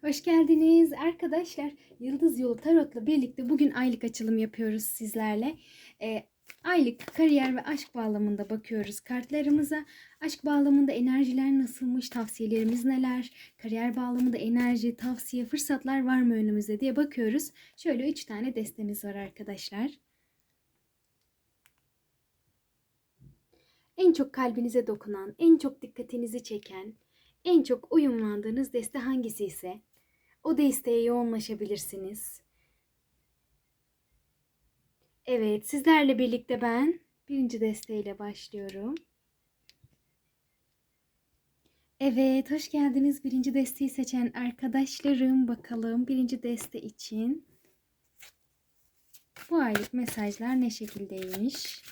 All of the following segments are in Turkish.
Hoş geldiniz arkadaşlar. Yıldız Yolu Tarot'la birlikte bugün aylık açılım yapıyoruz sizlerle. Ee, aylık kariyer ve aşk bağlamında bakıyoruz kartlarımıza. Aşk bağlamında enerjiler nasılmış, tavsiyelerimiz neler, kariyer bağlamında enerji, tavsiye, fırsatlar var mı önümüzde diye bakıyoruz. Şöyle 3 tane destemiz var arkadaşlar. En çok kalbinize dokunan, en çok dikkatinizi çeken, en çok uyumlandığınız deste hangisi ise o desteğe yoğunlaşabilirsiniz. Evet, sizlerle birlikte ben birinci desteğiyle başlıyorum. Evet, hoş geldiniz. Birinci desteği seçen arkadaşlarım bakalım birinci deste için bu aylık mesajlar ne şekildeymiş?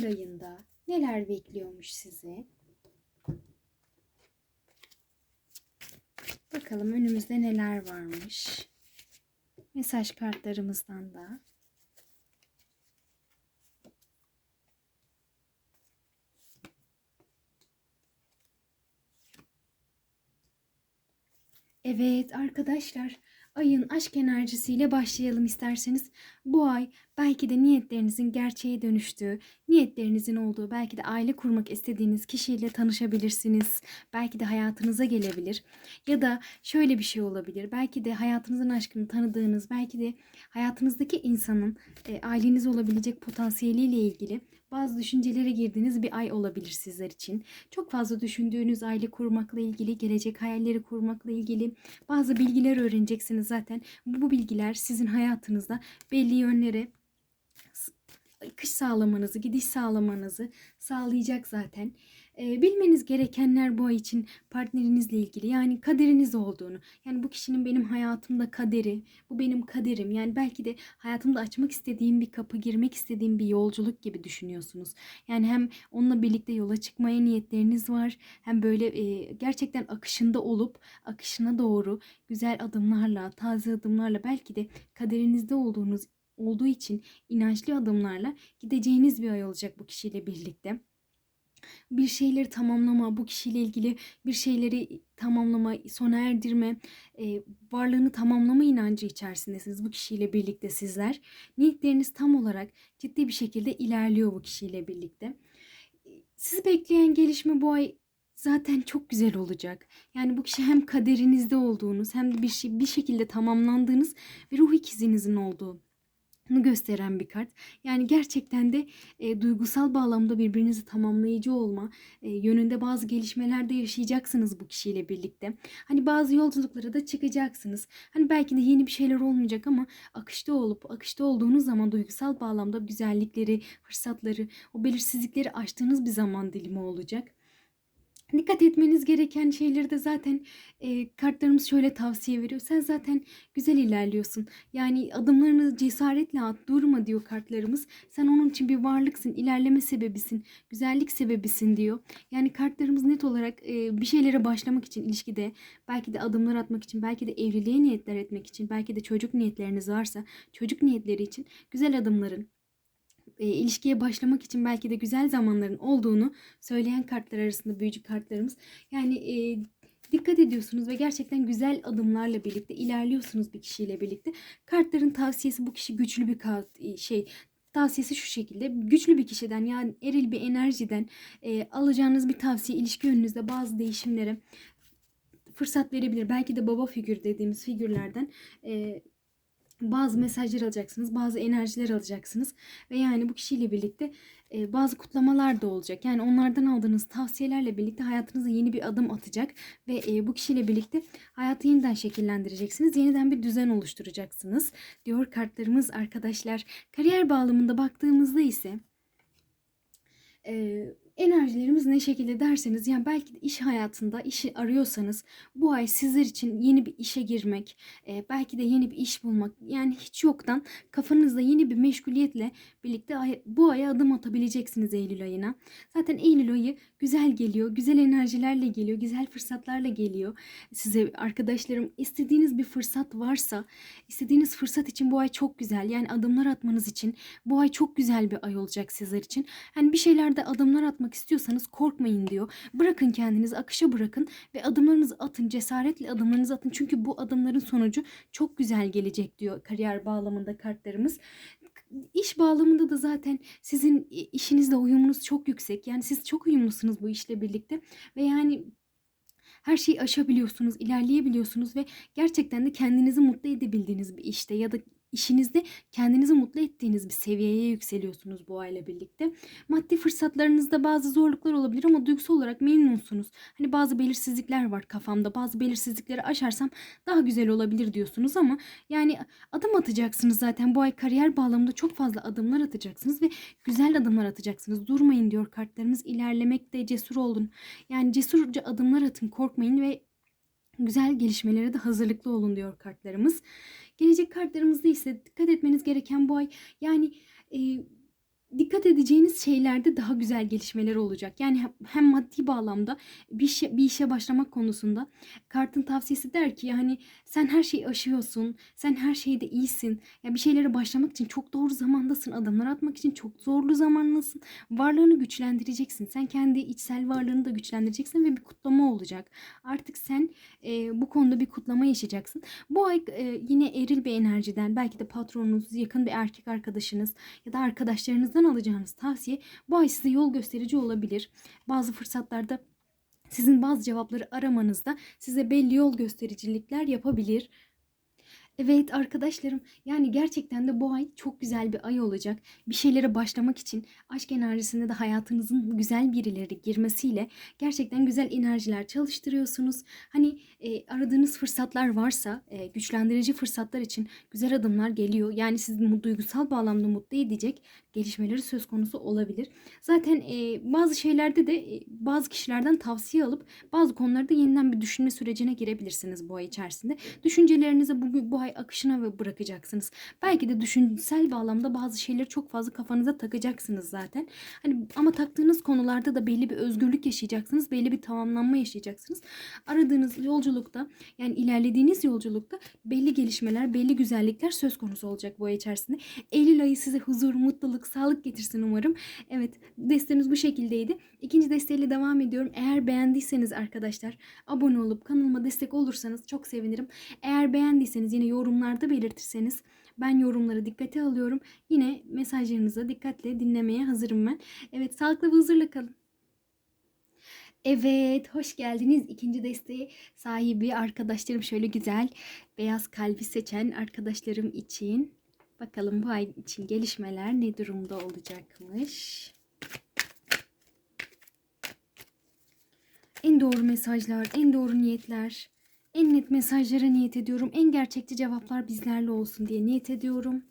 Eylül ayında neler bekliyormuş sizi? Bakalım önümüzde neler varmış. Mesaj kartlarımızdan da. Evet arkadaşlar ayın aşk enerjisiyle başlayalım isterseniz. Bu ay belki de niyetlerinizin gerçeğe dönüştüğü, niyetlerinizin olduğu, belki de aile kurmak istediğiniz kişiyle tanışabilirsiniz. Belki de hayatınıza gelebilir. Ya da şöyle bir şey olabilir. Belki de hayatınızın aşkını tanıdığınız, belki de hayatınızdaki insanın e, aileniz olabilecek potansiyeliyle ilgili bazı düşüncelere girdiğiniz bir ay olabilir sizler için. Çok fazla düşündüğünüz aile kurmakla ilgili, gelecek hayalleri kurmakla ilgili bazı bilgiler öğreneceksiniz zaten. Bu bilgiler sizin hayatınızda belli yönlere kış sağlamanızı, gidiş sağlamanızı sağlayacak zaten. Ee, bilmeniz gerekenler bu ay için partnerinizle ilgili yani kaderiniz olduğunu. Yani bu kişinin benim hayatımda kaderi, bu benim kaderim. Yani belki de hayatımda açmak istediğim bir kapı, girmek istediğim bir yolculuk gibi düşünüyorsunuz. Yani hem onunla birlikte yola çıkmaya niyetleriniz var. Hem böyle e, gerçekten akışında olup akışına doğru güzel adımlarla, taze adımlarla belki de kaderinizde olduğunuz olduğu için inançlı adımlarla gideceğiniz bir ay olacak bu kişiyle birlikte. Bir şeyleri tamamlama, bu kişiyle ilgili bir şeyleri tamamlama, sona erdirme, e, varlığını tamamlama inancı içerisindesiniz bu kişiyle birlikte sizler. Niyetleriniz tam olarak ciddi bir şekilde ilerliyor bu kişiyle birlikte. Sizi bekleyen gelişme bu ay zaten çok güzel olacak. Yani bu kişi hem kaderinizde olduğunuz hem de bir şey bir şekilde tamamlandığınız ve ruh ikizinizin olduğu gösteren bir kart. Yani gerçekten de e, duygusal bağlamda birbirinizi tamamlayıcı olma e, yönünde bazı gelişmeler de yaşayacaksınız bu kişiyle birlikte. Hani bazı yolculuklara da çıkacaksınız. Hani belki de yeni bir şeyler olmayacak ama akışta olup akışta olduğunuz zaman duygusal bağlamda güzellikleri, fırsatları, o belirsizlikleri aştığınız bir zaman dilimi olacak. Dikkat etmeniz gereken şeyleri de zaten e, kartlarımız şöyle tavsiye veriyor. Sen zaten güzel ilerliyorsun. Yani adımlarını cesaretle at, durma diyor kartlarımız. Sen onun için bir varlıksın, ilerleme sebebisin, güzellik sebebisin diyor. Yani kartlarımız net olarak e, bir şeylere başlamak için ilişkide, belki de adımlar atmak için, belki de evliliğe niyetler etmek için, belki de çocuk niyetleriniz varsa çocuk niyetleri için güzel adımların, e, ilişkiye başlamak için belki de güzel zamanların olduğunu söyleyen kartlar arasında büyücü kartlarımız. Yani e, dikkat ediyorsunuz ve gerçekten güzel adımlarla birlikte ilerliyorsunuz bir kişiyle birlikte. Kartların tavsiyesi bu kişi güçlü bir kart e, şey tavsiyesi şu şekilde güçlü bir kişiden yani eril bir enerjiden e, alacağınız bir tavsiye ilişki yönünüzde bazı değişimlere fırsat verebilir. Belki de baba figür dediğimiz figürlerden e, bazı mesajlar alacaksınız, bazı enerjiler alacaksınız ve yani bu kişiyle birlikte e, bazı kutlamalar da olacak. Yani onlardan aldığınız tavsiyelerle birlikte hayatınıza yeni bir adım atacak ve e, bu kişiyle birlikte hayatı yeniden şekillendireceksiniz. Yeniden bir düzen oluşturacaksınız diyor kartlarımız arkadaşlar. Kariyer bağlamında baktığımızda ise e, enerjilerimiz ne şekilde derseniz yani belki de iş hayatında işi arıyorsanız bu ay sizler için yeni bir işe girmek, e, belki de yeni bir iş bulmak yani hiç yoktan kafanızda yeni bir meşguliyetle birlikte bu aya adım atabileceksiniz Eylül ayına. Zaten Eylül ayı güzel geliyor, güzel enerjilerle geliyor, güzel fırsatlarla geliyor. Size arkadaşlarım istediğiniz bir fırsat varsa, istediğiniz fırsat için bu ay çok güzel. Yani adımlar atmanız için bu ay çok güzel bir ay olacak sizler için. Yani bir şeylerde adımlar atmak istiyorsanız korkmayın diyor. Bırakın kendinizi akışa bırakın ve adımlarınızı atın. Cesaretle adımlarınızı atın. Çünkü bu adımların sonucu çok güzel gelecek diyor kariyer bağlamında kartlarımız. İş bağlamında da zaten sizin işinizle uyumunuz çok yüksek. Yani siz çok uyumlusunuz bu işle birlikte ve yani her şeyi aşabiliyorsunuz, ilerleyebiliyorsunuz ve gerçekten de kendinizi mutlu edebildiğiniz bir işte ya da işinizde kendinizi mutlu ettiğiniz bir seviyeye yükseliyorsunuz bu ayla birlikte. Maddi fırsatlarınızda bazı zorluklar olabilir ama duygusal olarak memnunsunuz. Hani bazı belirsizlikler var kafamda. Bazı belirsizlikleri aşarsam daha güzel olabilir diyorsunuz ama yani adım atacaksınız zaten. Bu ay kariyer bağlamında çok fazla adımlar atacaksınız ve güzel adımlar atacaksınız. Durmayın diyor kartlarımız. İlerlemekte cesur olun. Yani cesurca adımlar atın, korkmayın ve güzel gelişmelere de hazırlıklı olun diyor kartlarımız. Gelecek kartlarımızda ise dikkat etmeniz gereken bu ay yani e, dikkat edeceğiniz şeylerde daha güzel gelişmeler olacak. Yani hem maddi bağlamda bir, şey, bir işe başlamak konusunda kartın tavsiyesi der ki yani sen her şeyi aşıyorsun. Sen her şeyde iyisin. Ya yani bir şeylere başlamak için çok doğru zamandasın. Adımlar atmak için çok zorlu zamandasın. Varlığını güçlendireceksin. Sen kendi içsel varlığını da güçlendireceksin ve bir kutlama olacak. Artık sen e, bu konuda bir kutlama yaşayacaksın. Bu ay e, yine eril bir enerjiden belki de patronunuz, yakın bir erkek arkadaşınız ya da arkadaşlarınızdan Onlardan alacağınız tavsiye bu ay size yol gösterici olabilir. Bazı fırsatlarda sizin bazı cevapları aramanızda size belli yol göstericilikler yapabilir. Evet arkadaşlarım yani gerçekten de bu ay çok güzel bir ay olacak. Bir şeylere başlamak için aşk enerjisinde de hayatınızın güzel birileri girmesiyle gerçekten güzel enerjiler çalıştırıyorsunuz. Hani e, aradığınız fırsatlar varsa e, güçlendirici fırsatlar için güzel adımlar geliyor. Yani sizi duygusal bağlamda mutlu edecek gelişmeleri söz konusu olabilir. Zaten e, bazı şeylerde de e, bazı kişilerden tavsiye alıp bazı konularda yeniden bir düşünme sürecine girebilirsiniz bu ay içerisinde. Düşüncelerinizi bu, bu ay akışına bırakacaksınız. Belki de düşünsel bağlamda bazı şeyleri çok fazla kafanıza takacaksınız zaten. Hani ama taktığınız konularda da belli bir özgürlük yaşayacaksınız. Belli bir tamamlanma yaşayacaksınız. Aradığınız yolculukta yani ilerlediğiniz yolculukta belli gelişmeler, belli güzellikler söz konusu olacak bu ay içerisinde. Eylül ayı size huzur, mutluluk, sağlık getirsin umarım. Evet destemiz bu şekildeydi. İkinci desteğiyle devam ediyorum. Eğer beğendiyseniz arkadaşlar abone olup kanalıma destek olursanız çok sevinirim. Eğer beğendiyseniz yine yorumlarda belirtirseniz ben yorumları dikkate alıyorum. Yine mesajlarınızı dikkatle dinlemeye hazırım ben. Evet sağlıklı ve huzurla kalın. Evet, hoş geldiniz. İkinci desteği sahibi arkadaşlarım şöyle güzel beyaz kalbi seçen arkadaşlarım için. Bakalım bu ay için gelişmeler ne durumda olacakmış. En doğru mesajlar, en doğru niyetler, en net mesajlara niyet ediyorum. En gerçekçi cevaplar bizlerle olsun diye niyet ediyorum.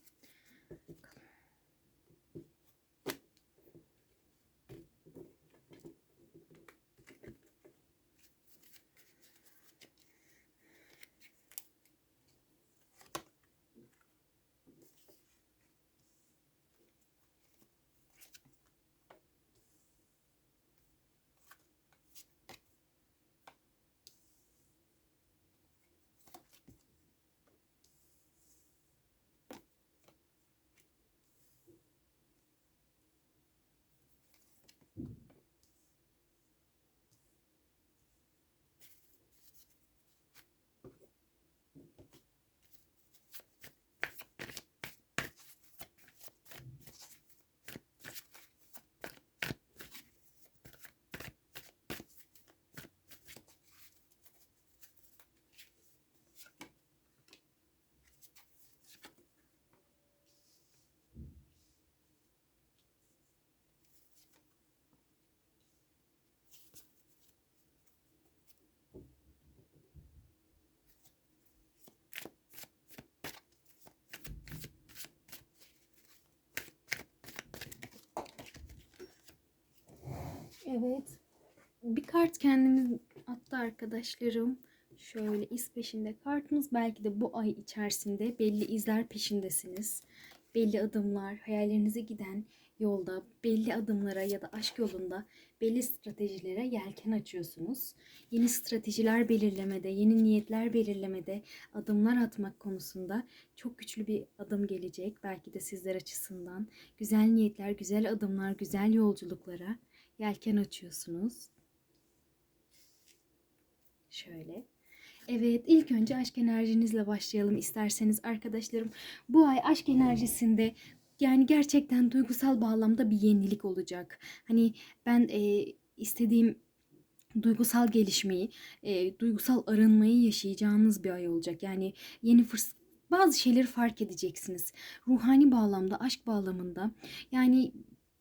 Evet. Bir kart kendimiz attı arkadaşlarım. Şöyle iz peşinde kartınız. Belki de bu ay içerisinde belli izler peşindesiniz. Belli adımlar, hayallerinize giden yolda, belli adımlara ya da aşk yolunda belli stratejilere yelken açıyorsunuz. Yeni stratejiler belirlemede, yeni niyetler belirlemede, adımlar atmak konusunda çok güçlü bir adım gelecek. Belki de sizler açısından. Güzel niyetler, güzel adımlar, güzel yolculuklara yelken açıyorsunuz. Şöyle. Evet, ilk önce aşk enerjinizle başlayalım isterseniz arkadaşlarım. Bu ay aşk enerjisinde yani gerçekten duygusal bağlamda bir yenilik olacak. Hani ben e, istediğim duygusal gelişmeyi, e, duygusal arınmayı yaşayacağınız bir ay olacak. Yani yeni fırsat bazı şeyleri fark edeceksiniz. Ruhani bağlamda, aşk bağlamında. Yani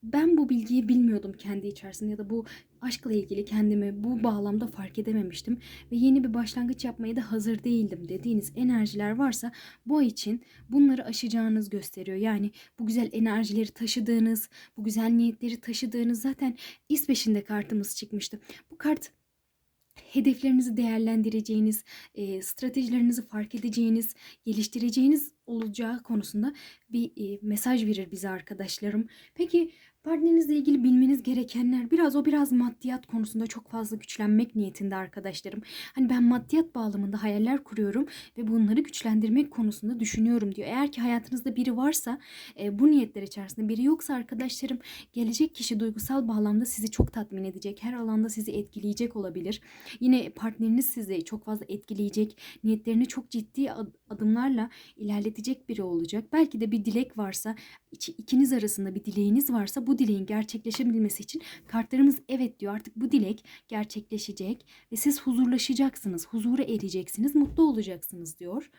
ben bu bilgiyi bilmiyordum kendi içerisinde ya da bu aşkla ilgili kendimi bu bağlamda fark edememiştim ve yeni bir başlangıç yapmaya da hazır değildim dediğiniz enerjiler varsa bu ay için bunları aşacağınız gösteriyor. Yani bu güzel enerjileri taşıdığınız, bu güzel niyetleri taşıdığınız zaten İsveç'in kartımız çıkmıştı. Bu kart hedeflerinizi değerlendireceğiniz, e, stratejilerinizi fark edeceğiniz, geliştireceğiniz olacağı konusunda bir e, mesaj verir bize arkadaşlarım. Peki Partnerinizle ilgili bilmeniz gerekenler biraz o biraz maddiyat konusunda çok fazla güçlenmek niyetinde arkadaşlarım. Hani ben maddiyat bağlamında hayaller kuruyorum ve bunları güçlendirmek konusunda düşünüyorum diyor. Eğer ki hayatınızda biri varsa e, bu niyetler içerisinde biri yoksa arkadaşlarım gelecek kişi duygusal bağlamda sizi çok tatmin edecek. Her alanda sizi etkileyecek olabilir. Yine partneriniz sizi çok fazla etkileyecek. Niyetlerini çok ciddi adımlarla ilerletecek biri olacak. Belki de bir dilek varsa ikiniz arasında bir dileğiniz varsa bu dileğin gerçekleşebilmesi için kartlarımız evet diyor. Artık bu dilek gerçekleşecek ve siz huzurlaşacaksınız, huzura ereceksiniz, mutlu olacaksınız diyor.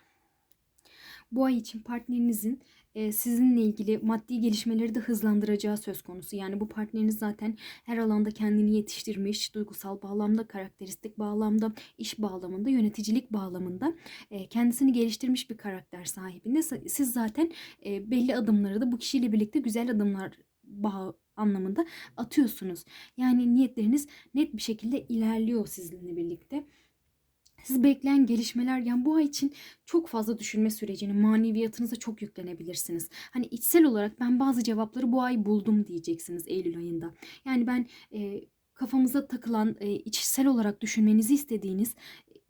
Bu ay için partnerinizin sizinle ilgili maddi gelişmeleri de hızlandıracağı söz konusu. Yani bu partneriniz zaten her alanda kendini yetiştirmiş, duygusal bağlamda, karakteristik bağlamda, iş bağlamında, yöneticilik bağlamında e, kendisini geliştirmiş bir karakter sahibinde. Siz zaten e, belli adımları da bu kişiyle birlikte güzel adımlar bağ anlamında atıyorsunuz. Yani niyetleriniz net bir şekilde ilerliyor sizinle birlikte. Siz bekleyen gelişmeler yani bu ay için çok fazla düşünme sürecini maneviyatınıza çok yüklenebilirsiniz. Hani içsel olarak ben bazı cevapları bu ay buldum diyeceksiniz Eylül ayında. Yani ben e, kafamıza takılan e, içsel olarak düşünmenizi istediğiniz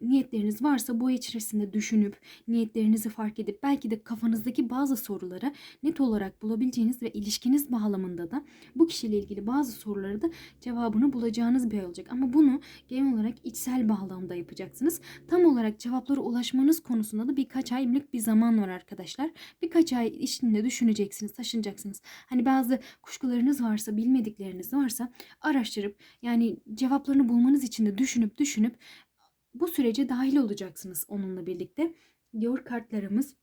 niyetleriniz varsa bu ay içerisinde düşünüp niyetlerinizi fark edip belki de kafanızdaki bazı soruları net olarak bulabileceğiniz ve ilişkiniz bağlamında da bu kişiyle ilgili bazı soruları da cevabını bulacağınız bir ay olacak. Ama bunu genel olarak içsel bağlamda yapacaksınız. Tam olarak cevaplara ulaşmanız konusunda da birkaç aylık bir zaman var arkadaşlar. Birkaç ay içinde düşüneceksiniz, taşınacaksınız. Hani bazı kuşkularınız varsa, bilmedikleriniz varsa araştırıp yani cevaplarını bulmanız için de düşünüp düşünüp bu sürece dahil olacaksınız onunla birlikte diyor kartlarımız.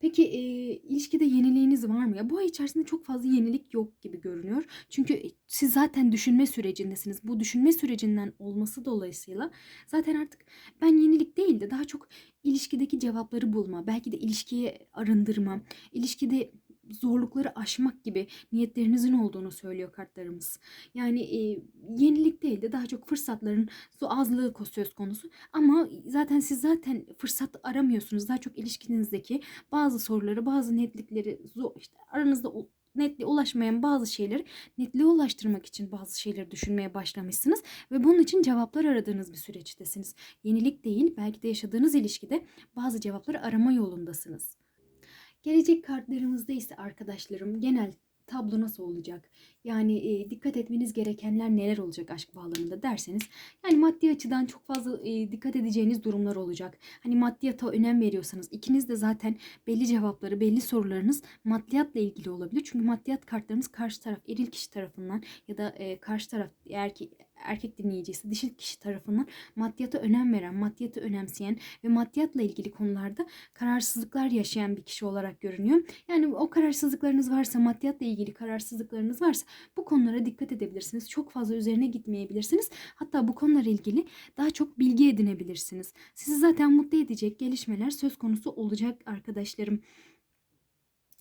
Peki e, ilişkide yeniliğiniz var mı? Ya bu ay içerisinde çok fazla yenilik yok gibi görünüyor. Çünkü siz zaten düşünme sürecindesiniz. Bu düşünme sürecinden olması dolayısıyla zaten artık ben yenilik değil de daha çok ilişkideki cevapları bulma, belki de ilişkiyi arındırma, ilişkide zorlukları aşmak gibi niyetlerinizin olduğunu söylüyor kartlarımız. Yani e, yenilik değil de daha çok fırsatların azlığı söz konusu. Ama zaten siz zaten fırsat aramıyorsunuz. Daha çok ilişkinizdeki bazı soruları, bazı netlikleri işte aranızda netliğe ulaşmayan bazı şeyleri netliğe ulaştırmak için bazı şeyleri düşünmeye başlamışsınız ve bunun için cevaplar aradığınız bir süreçtesiniz. Yenilik değil, belki de yaşadığınız ilişkide bazı cevapları arama yolundasınız. Gelecek kartlarımızda ise arkadaşlarım genel tablo nasıl olacak? Yani e, dikkat etmeniz gerekenler neler olacak aşk bağlamında derseniz. Yani maddi açıdan çok fazla e, dikkat edeceğiniz durumlar olacak. Hani maddiyata önem veriyorsanız ikiniz de zaten belli cevapları, belli sorularınız maddiyatla ilgili olabilir. Çünkü maddiyat kartlarınız karşı taraf, eril kişi tarafından ya da e, karşı taraf eğer ki erkek dinleyicisi, dişil kişi tarafından maddiyata önem veren, maddiyatı önemseyen ve maddiyatla ilgili konularda kararsızlıklar yaşayan bir kişi olarak görünüyor. Yani o kararsızlıklarınız varsa, maddiyatla ilgili kararsızlıklarınız varsa bu konulara dikkat edebilirsiniz. Çok fazla üzerine gitmeyebilirsiniz. Hatta bu konularla ilgili daha çok bilgi edinebilirsiniz. Sizi zaten mutlu edecek gelişmeler söz konusu olacak arkadaşlarım.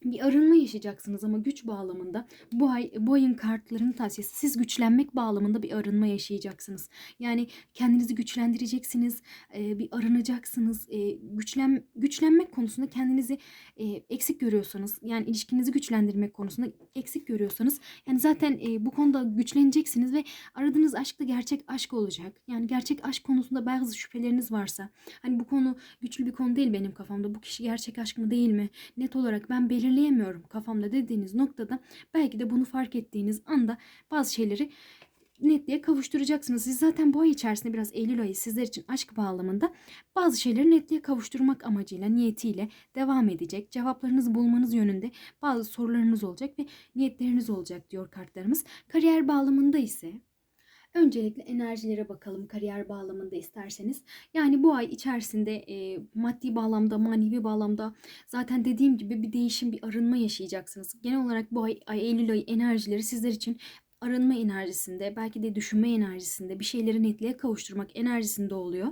Bir arınma yaşayacaksınız ama güç bağlamında bu ay bu ayın kartlarının tavsiyesi siz güçlenmek bağlamında bir arınma yaşayacaksınız. Yani kendinizi güçlendireceksiniz, e, bir arınacaksınız. E, güçlen güçlenmek konusunda kendinizi e, eksik görüyorsanız, yani ilişkinizi güçlendirmek konusunda eksik görüyorsanız, yani zaten e, bu konuda güçleneceksiniz ve aradığınız aşk da gerçek aşk olacak. Yani gerçek aşk konusunda bazı şüpheleriniz varsa, hani bu konu güçlü bir konu değil benim kafamda. Bu kişi gerçek aşk mı değil mi? Net olarak ben belirli belirleyemiyorum kafamda dediğiniz noktada belki de bunu fark ettiğiniz anda bazı şeyleri netliğe kavuşturacaksınız. Siz zaten bu ay içerisinde biraz Eylül ayı sizler için aşk bağlamında bazı şeyleri netliğe kavuşturmak amacıyla, niyetiyle devam edecek. Cevaplarınızı bulmanız yönünde bazı sorularınız olacak ve niyetleriniz olacak diyor kartlarımız. Kariyer bağlamında ise Öncelikle enerjilere bakalım kariyer bağlamında isterseniz. Yani bu ay içerisinde e, maddi bağlamda, manevi bağlamda zaten dediğim gibi bir değişim, bir arınma yaşayacaksınız. Genel olarak bu ay, ay Eylül ayı enerjileri sizler için arınma enerjisinde, belki de düşünme enerjisinde, bir şeyleri netliğe kavuşturmak enerjisinde oluyor.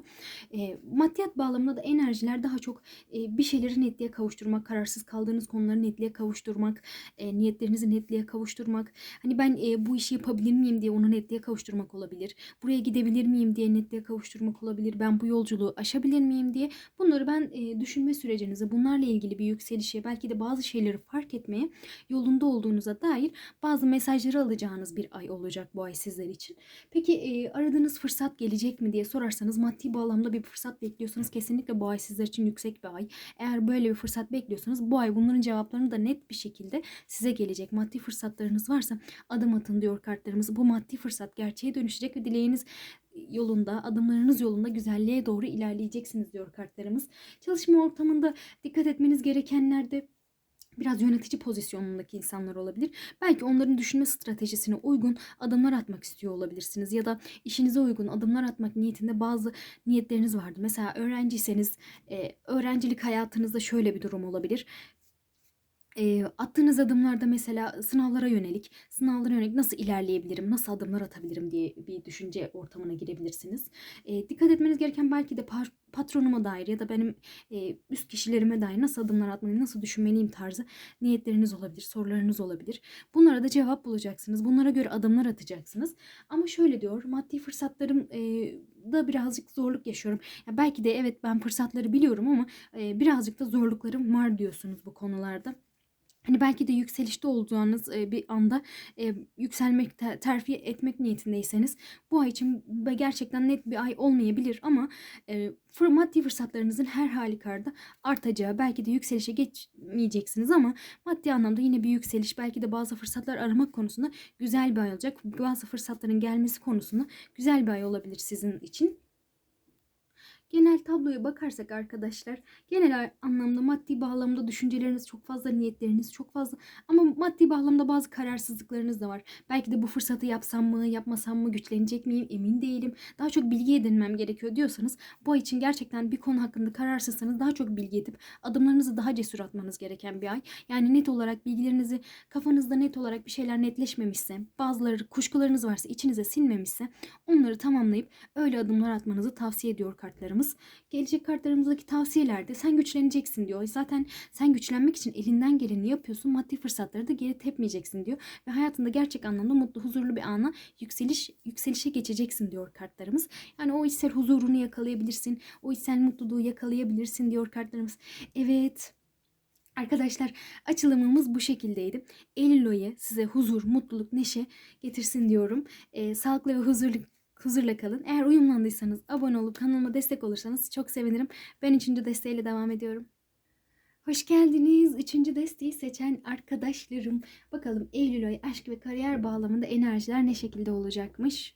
E, maddiyat bağlamında da enerjiler daha çok e, bir şeyleri netliğe kavuşturmak, kararsız kaldığınız konuları netliğe kavuşturmak, e, niyetlerinizi netliğe kavuşturmak. Hani ben e, bu işi yapabilir miyim diye onu netliğe kavuşturmak olabilir. Buraya gidebilir miyim diye netliğe kavuşturmak olabilir. Ben bu yolculuğu aşabilir miyim diye. Bunları ben e, düşünme sürecinize, bunlarla ilgili bir yükselişe, belki de bazı şeyleri fark etmeye yolunda olduğunuza dair bazı mesajları alacağınız bir ay olacak bu ay sizler için. Peki e, aradığınız fırsat gelecek mi diye sorarsanız maddi bağlamda bir fırsat bekliyorsanız kesinlikle bu ay sizler için yüksek bir ay. Eğer böyle bir fırsat bekliyorsanız bu ay bunların cevaplarını da net bir şekilde size gelecek. Maddi fırsatlarınız varsa adım atın diyor kartlarımız. Bu maddi fırsat gerçeğe dönüşecek ve dileğiniz yolunda, adımlarınız yolunda güzelliğe doğru ilerleyeceksiniz diyor kartlarımız. Çalışma ortamında dikkat etmeniz gerekenler de biraz yönetici pozisyonundaki insanlar olabilir. Belki onların düşünme stratejisine uygun adımlar atmak istiyor olabilirsiniz ya da işinize uygun adımlar atmak niyetinde bazı niyetleriniz vardı. Mesela öğrenciyseniz e, öğrencilik hayatınızda şöyle bir durum olabilir e, attığınız adımlarda mesela sınavlara yönelik, sınavlara yönelik nasıl ilerleyebilirim, nasıl adımlar atabilirim diye bir düşünce ortamına girebilirsiniz. E, dikkat etmeniz gereken belki de par- patronuma dair ya da benim e, üst kişilerime dair nasıl adımlar atmalıyım, nasıl düşünmeliyim tarzı niyetleriniz olabilir, sorularınız olabilir. Bunlara da cevap bulacaksınız. Bunlara göre adımlar atacaksınız. Ama şöyle diyor, maddi fırsatlarım e, da birazcık zorluk yaşıyorum. Ya belki de evet ben fırsatları biliyorum ama e, birazcık da zorluklarım var diyorsunuz bu konularda. Hani belki de yükselişte olacağınız bir anda yükselmek, terfi etmek niyetindeyseniz bu ay için gerçekten net bir ay olmayabilir ama maddi fırsatlarınızın her halükarda artacağı, belki de yükselişe geçmeyeceksiniz ama maddi anlamda yine bir yükseliş, belki de bazı fırsatlar aramak konusunda güzel bir ay olacak. Bazı fırsatların gelmesi konusunda güzel bir ay olabilir sizin için. Genel tabloya bakarsak arkadaşlar genel anlamda maddi bağlamda düşünceleriniz çok fazla niyetleriniz çok fazla ama maddi bağlamda bazı kararsızlıklarınız da var. Belki de bu fırsatı yapsam mı yapmasam mı güçlenecek miyim emin değilim. Daha çok bilgi edinmem gerekiyor diyorsanız bu ay için gerçekten bir konu hakkında kararsızsanız daha çok bilgi edip adımlarınızı daha cesur atmanız gereken bir ay. Yani net olarak bilgilerinizi kafanızda net olarak bir şeyler netleşmemişse bazıları kuşkularınız varsa içinize sinmemişse onları tamamlayıp öyle adımlar atmanızı tavsiye ediyor kartlarım kartlarımız. Gelecek kartlarımızdaki tavsiyelerde sen güçleneceksin diyor. Zaten sen güçlenmek için elinden geleni yapıyorsun. Maddi fırsatları da geri tepmeyeceksin diyor. Ve hayatında gerçek anlamda mutlu, huzurlu bir ana yükseliş yükselişe geçeceksin diyor kartlarımız. Yani o içsel huzurunu yakalayabilirsin. O içsel mutluluğu yakalayabilirsin diyor kartlarımız. Evet. Arkadaşlar açılımımız bu şekildeydi. Eylül ayı size huzur, mutluluk, neşe getirsin diyorum. Ee, sağlıklı ve huzurlu huzurla kalın. Eğer uyumlandıysanız abone olup kanalıma destek olursanız çok sevinirim. Ben üçüncü desteğiyle devam ediyorum. Hoş geldiniz. Üçüncü desteği seçen arkadaşlarım. Bakalım Eylül ayı aşk ve kariyer bağlamında enerjiler ne şekilde olacakmış?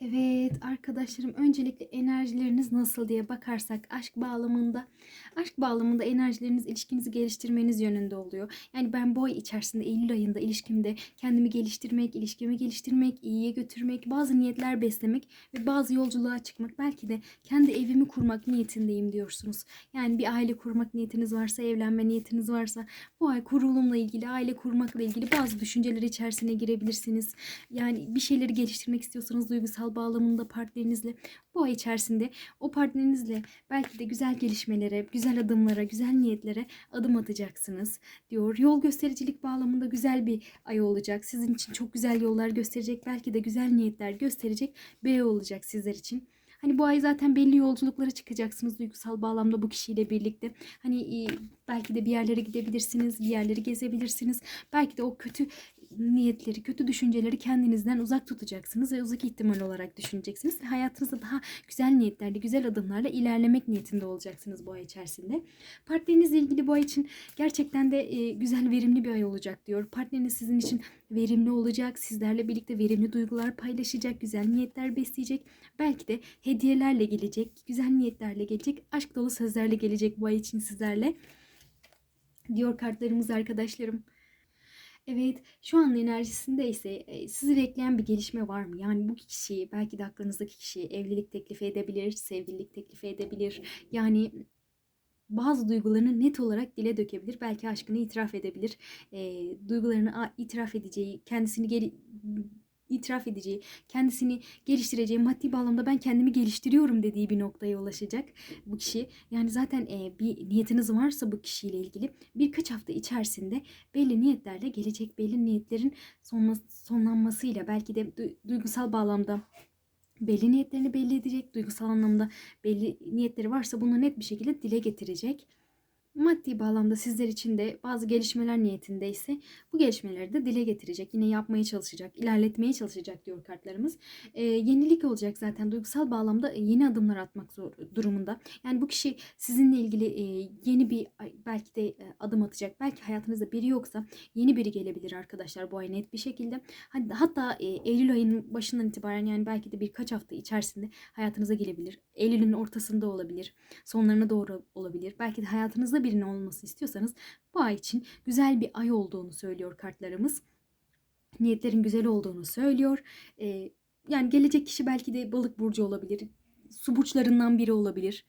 Evet arkadaşlarım öncelikle enerjileriniz nasıl diye bakarsak aşk bağlamında aşk bağlamında enerjileriniz ilişkinizi geliştirmeniz yönünde oluyor. Yani ben bu ay içerisinde Eylül ayında ilişkimde kendimi geliştirmek, ilişkimi geliştirmek, iyiye götürmek, bazı niyetler beslemek ve bazı yolculuğa çıkmak belki de kendi evimi kurmak niyetindeyim diyorsunuz. Yani bir aile kurmak niyetiniz varsa, evlenme niyetiniz varsa bu ay kurulumla ilgili, aile kurmakla ilgili bazı düşünceler içerisine girebilirsiniz. Yani bir şeyleri geliştirmek istiyorsanız duygusal bağlamında partnerinizle bu ay içerisinde o partnerinizle belki de güzel gelişmelere, güzel adımlara, güzel niyetlere adım atacaksınız diyor. Yol göstericilik bağlamında güzel bir ay olacak. Sizin için çok güzel yollar gösterecek, belki de güzel niyetler gösterecek bir ay olacak sizler için. Hani bu ay zaten belli yolculuklara çıkacaksınız duygusal bağlamda bu kişiyle birlikte. Hani belki de bir yerlere gidebilirsiniz, bir yerleri gezebilirsiniz. Belki de o kötü niyetleri, kötü düşünceleri kendinizden uzak tutacaksınız ve uzak ihtimal olarak düşüneceksiniz. Ve hayatınızda daha güzel niyetlerle, güzel adımlarla ilerlemek niyetinde olacaksınız bu ay içerisinde. Partnerinizle ilgili bu ay için gerçekten de e, güzel, verimli bir ay olacak diyor. Partneriniz sizin için verimli olacak, sizlerle birlikte verimli duygular paylaşacak, güzel niyetler besleyecek. Belki de hediyelerle gelecek, güzel niyetlerle gelecek, aşk dolu sözlerle gelecek bu ay için sizlerle. Diyor kartlarımız arkadaşlarım. Evet, şu an enerjisinde ise e, sizi bekleyen bir gelişme var mı? Yani bu kişiyi, belki de aklınızdaki kişiyi evlilik teklifi edebilir, sevgililik teklifi edebilir. Yani bazı duygularını net olarak dile dökebilir. Belki aşkını itiraf edebilir. E, duygularını itiraf edeceği, kendisini geri itiraf edeceği, kendisini geliştireceği, maddi bağlamda ben kendimi geliştiriyorum dediği bir noktaya ulaşacak bu kişi. Yani zaten e, bir niyetiniz varsa bu kişiyle ilgili birkaç hafta içerisinde belli niyetlerle gelecek belli niyetlerin sonma, sonlanmasıyla belki de du- duygusal bağlamda belli niyetlerini belli edecek. Duygusal anlamda belli niyetleri varsa bunu net bir şekilde dile getirecek. Maddi bağlamda sizler için de bazı gelişmeler niyetinde ise bu gelişmeleri de dile getirecek. Yine yapmaya çalışacak, ilerletmeye çalışacak diyor kartlarımız. Ee, yenilik olacak zaten duygusal bağlamda e, yeni adımlar atmak zor, durumunda. Yani bu kişi sizinle ilgili e, yeni bir belki de e, adım atacak. Belki hayatınızda biri yoksa yeni biri gelebilir arkadaşlar bu ay net bir şekilde. Hat- Hatta e, Eylül ayının başından itibaren yani belki de birkaç hafta içerisinde hayatınıza gelebilir. Eylül'ün ortasında olabilir. Sonlarına doğru olabilir. Belki de hayatınızda birinin olmasını istiyorsanız bu ay için güzel bir ay olduğunu söylüyor kartlarımız. Niyetlerin güzel olduğunu söylüyor. Ee, yani gelecek kişi belki de balık burcu olabilir. Su burçlarından biri olabilir.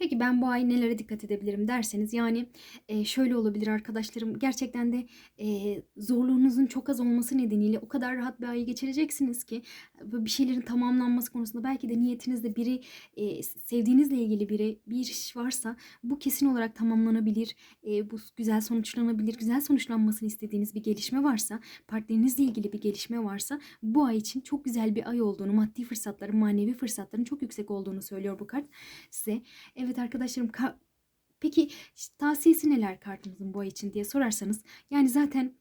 Peki ben bu ay nelere dikkat edebilirim derseniz yani e, şöyle olabilir arkadaşlarım gerçekten de e, zorluğunuzun çok az olması nedeniyle o kadar rahat bir ayı geçireceksiniz ki bir şeylerin tamamlanması konusunda belki de niyetinizde biri e, sevdiğinizle ilgili biri bir iş varsa bu kesin olarak tamamlanabilir. E, bu güzel sonuçlanabilir. Güzel sonuçlanmasını istediğiniz bir gelişme varsa partnerinizle ilgili bir gelişme varsa bu ay için çok güzel bir ay olduğunu maddi fırsatların manevi fırsatların çok yüksek olduğunu söylüyor bu kart size. Evet arkadaşlarım ka- peki tavsiyesi neler kartımızın bu ay için diye sorarsanız yani zaten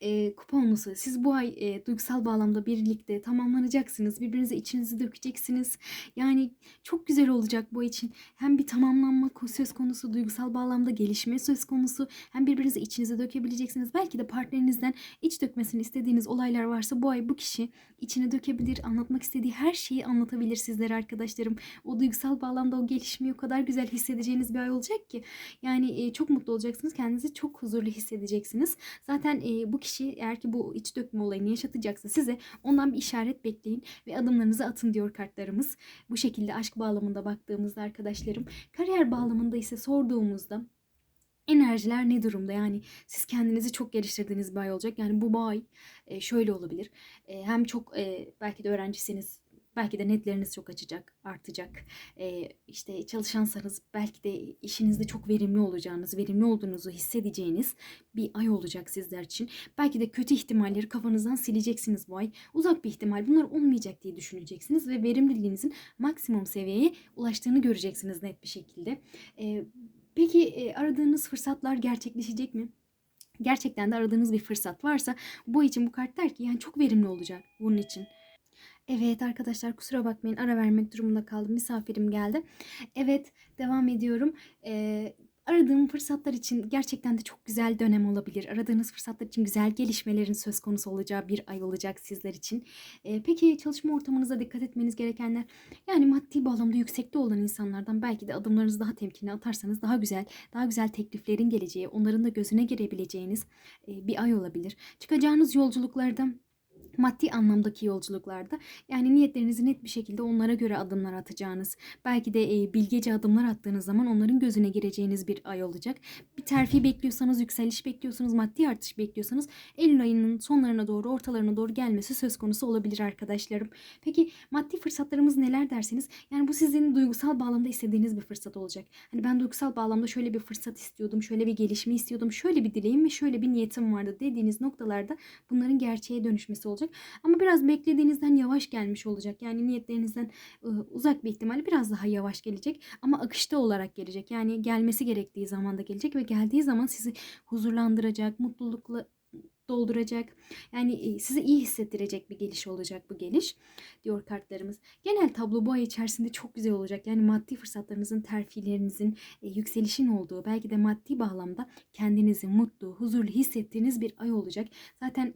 e, kuponlusu siz bu ay e, duygusal bağlamda birlikte tamamlanacaksınız. Birbirinize içinizi dökeceksiniz. Yani çok güzel olacak bu için. Hem bir tamamlanma söz konusu, duygusal bağlamda gelişme söz konusu. Hem birbirinize içinizi dökebileceksiniz. Belki de partnerinizden iç dökmesini istediğiniz olaylar varsa bu ay bu kişi içine dökebilir, anlatmak istediği her şeyi anlatabilir sizlere arkadaşlarım. O duygusal bağlamda o gelişmeyi o kadar güzel hissedeceğiniz bir ay olacak ki. Yani e, çok mutlu olacaksınız. Kendinizi çok huzurlu hissedeceksiniz. Zaten e, bu kişi eğer ki bu iç dökme olayını yaşatacaksa size ondan bir işaret bekleyin ve adımlarınızı atın diyor kartlarımız. Bu şekilde aşk bağlamında baktığımızda arkadaşlarım. Kariyer bağlamında ise sorduğumuzda enerjiler ne durumda? Yani siz kendinizi çok geliştirdiğiniz bir ay olacak. Yani bu ay e, şöyle olabilir. E, hem çok e, belki de öğrencisiniz Belki de netleriniz çok açacak, artacak. E, işte çalışansanız belki de işinizde çok verimli olacağınız, verimli olduğunuzu hissedeceğiniz bir ay olacak sizler için. Belki de kötü ihtimalleri kafanızdan sileceksiniz bu ay. Uzak bir ihtimal bunlar olmayacak diye düşüneceksiniz ve verimliliğinizin maksimum seviyeye ulaştığını göreceksiniz net bir şekilde. E, peki e, aradığınız fırsatlar gerçekleşecek mi? Gerçekten de aradığınız bir fırsat varsa bu için bu kart der ki yani çok verimli olacak bunun için. Evet arkadaşlar kusura bakmayın ara vermek durumunda kaldım. Misafirim geldi. Evet devam ediyorum. Ee, aradığım fırsatlar için gerçekten de çok güzel dönem olabilir. Aradığınız fırsatlar için güzel gelişmelerin söz konusu olacağı bir ay olacak sizler için. Ee, peki çalışma ortamınıza dikkat etmeniz gerekenler yani maddi bağlamda yüksekte olan insanlardan belki de adımlarınızı daha temkinli atarsanız daha güzel, daha güzel tekliflerin geleceği, onların da gözüne girebileceğiniz e, bir ay olabilir. Çıkacağınız yolculuklarda maddi anlamdaki yolculuklarda yani niyetlerinizi net bir şekilde onlara göre adımlar atacağınız, belki de e, bilgece adımlar attığınız zaman onların gözüne gireceğiniz bir ay olacak. Bir terfi bekliyorsanız, yükseliş bekliyorsanız, maddi artış bekliyorsanız Eylül ayının sonlarına doğru, ortalarına doğru gelmesi söz konusu olabilir arkadaşlarım. Peki maddi fırsatlarımız neler derseniz yani bu sizin duygusal bağlamda istediğiniz bir fırsat olacak. Hani ben duygusal bağlamda şöyle bir fırsat istiyordum, şöyle bir gelişme istiyordum, şöyle bir dileğim ve şöyle bir niyetim vardı dediğiniz noktalarda bunların gerçeğe dönüşmesi olacak. Ama biraz beklediğinizden yavaş gelmiş olacak. Yani niyetlerinizden uzak bir ihtimalle biraz daha yavaş gelecek ama akışta olarak gelecek. Yani gelmesi gerektiği zamanda gelecek ve geldiği zaman sizi huzurlandıracak, mutlulukla dolduracak. Yani sizi iyi hissettirecek bir geliş olacak bu geliş diyor kartlarımız. Genel tablo bu ay içerisinde çok güzel olacak. Yani maddi fırsatlarınızın, terfilerinizin, e, yükselişin olduğu, belki de maddi bağlamda kendinizi mutlu, huzurlu hissettiğiniz bir ay olacak. Zaten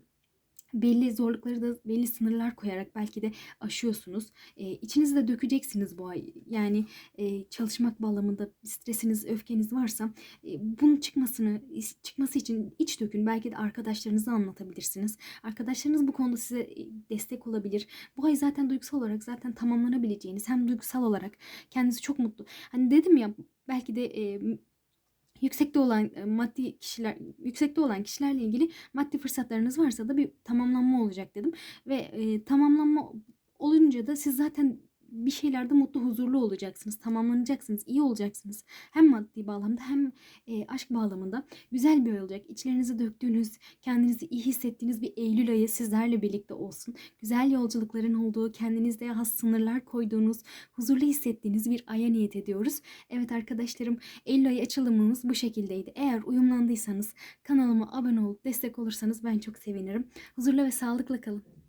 belli zorlukları da belli sınırlar koyarak belki de aşıyorsunuz. E, içinizi de dökeceksiniz bu ay. Yani e, çalışmak bağlamında stresiniz, öfkeniz varsa e, bunun çıkmasını çıkması için iç dökün. Belki de arkadaşlarınıza anlatabilirsiniz. Arkadaşlarınız bu konuda size e, destek olabilir. Bu ay zaten duygusal olarak zaten tamamlanabileceğiniz hem duygusal olarak kendinizi çok mutlu. Hani dedim ya belki de e, yüksekte olan e, maddi kişiler yüksekte olan kişilerle ilgili maddi fırsatlarınız varsa da bir tamamlanma olacak dedim. Ve e, tamamlanma olunca da siz zaten bir şeylerde mutlu, huzurlu olacaksınız. Tamamlanacaksınız. iyi olacaksınız. Hem maddi bağlamda hem e, aşk bağlamında güzel bir ay olacak. İçlerinize döktüğünüz, kendinizi iyi hissettiğiniz bir Eylül ayı sizlerle birlikte olsun. Güzel yolculukların olduğu, kendinizde has sınırlar koyduğunuz, huzurlu hissettiğiniz bir aya niyet ediyoruz. Evet arkadaşlarım, Eylül ayı açılımımız bu şekildeydi. Eğer uyumlandıysanız kanalıma abone olup destek olursanız ben çok sevinirim. Huzurlu ve sağlıklı kalın.